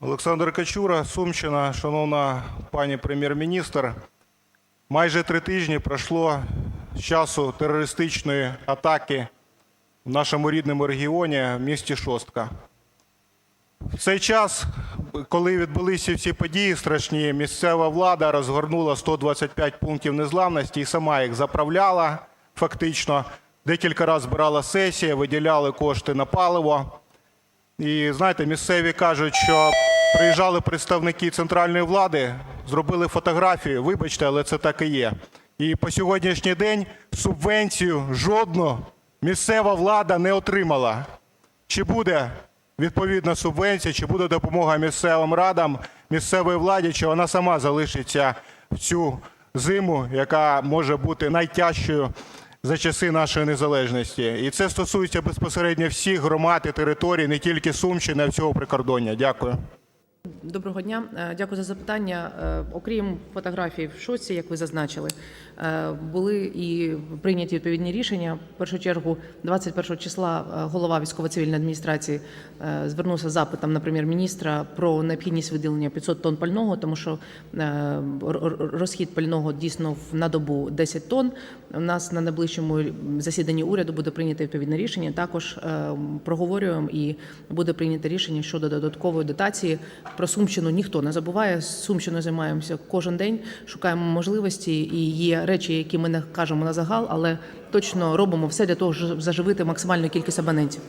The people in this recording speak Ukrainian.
Олександр Качура, Сумщина. Шановна пані прем'єр-міністр, майже три тижні пройшло з часу терористичної атаки в нашому рідному регіоні в місті Шостка. В цей час, коли відбулися ці події страшні, місцева влада розгорнула 125 пунктів незламності і сама їх заправляла фактично. Декілька разів збирала сесія, виділяли кошти на паливо. І знаєте, місцеві кажуть, що приїжджали представники центральної влади, зробили фотографію. Вибачте, але це так і є. І по сьогоднішній день субвенцію жодну місцева влада не отримала. Чи буде відповідна субвенція, чи буде допомога місцевим радам, місцевій владі, чи вона сама залишиться в цю зиму, яка може бути найтяжчою за часи нашої незалежності. І це стосується безпосередньо всіх громад і територій, не тільки Сумщини, а всього прикордоння. Дякую. Доброго дня, Е, дякую за запитання. Е, Окрім фотографій в шоці, як ви зазначили, е, були і прийняті відповідні рішення. В першу чергу, 21 числа голова військово-цивільної адміністрації звернувся з запитом на прем'єр-міністра про необхідність виділення 500 тонн пального, тому що розхід пального дійсно на добу 10 тонн. У нас на найближчому засіданні уряду буде прийнято відповідне рішення. Також проговорюємо і буде прийнято рішення щодо додаткової дотації. Про Сумщину ніхто не забуває. З Сумщиною займаємося кожен день, шукаємо можливості. І є речі, які ми не кажемо на загал, але точно робимо все для того, щоб заживити максимальну кількість абонентів.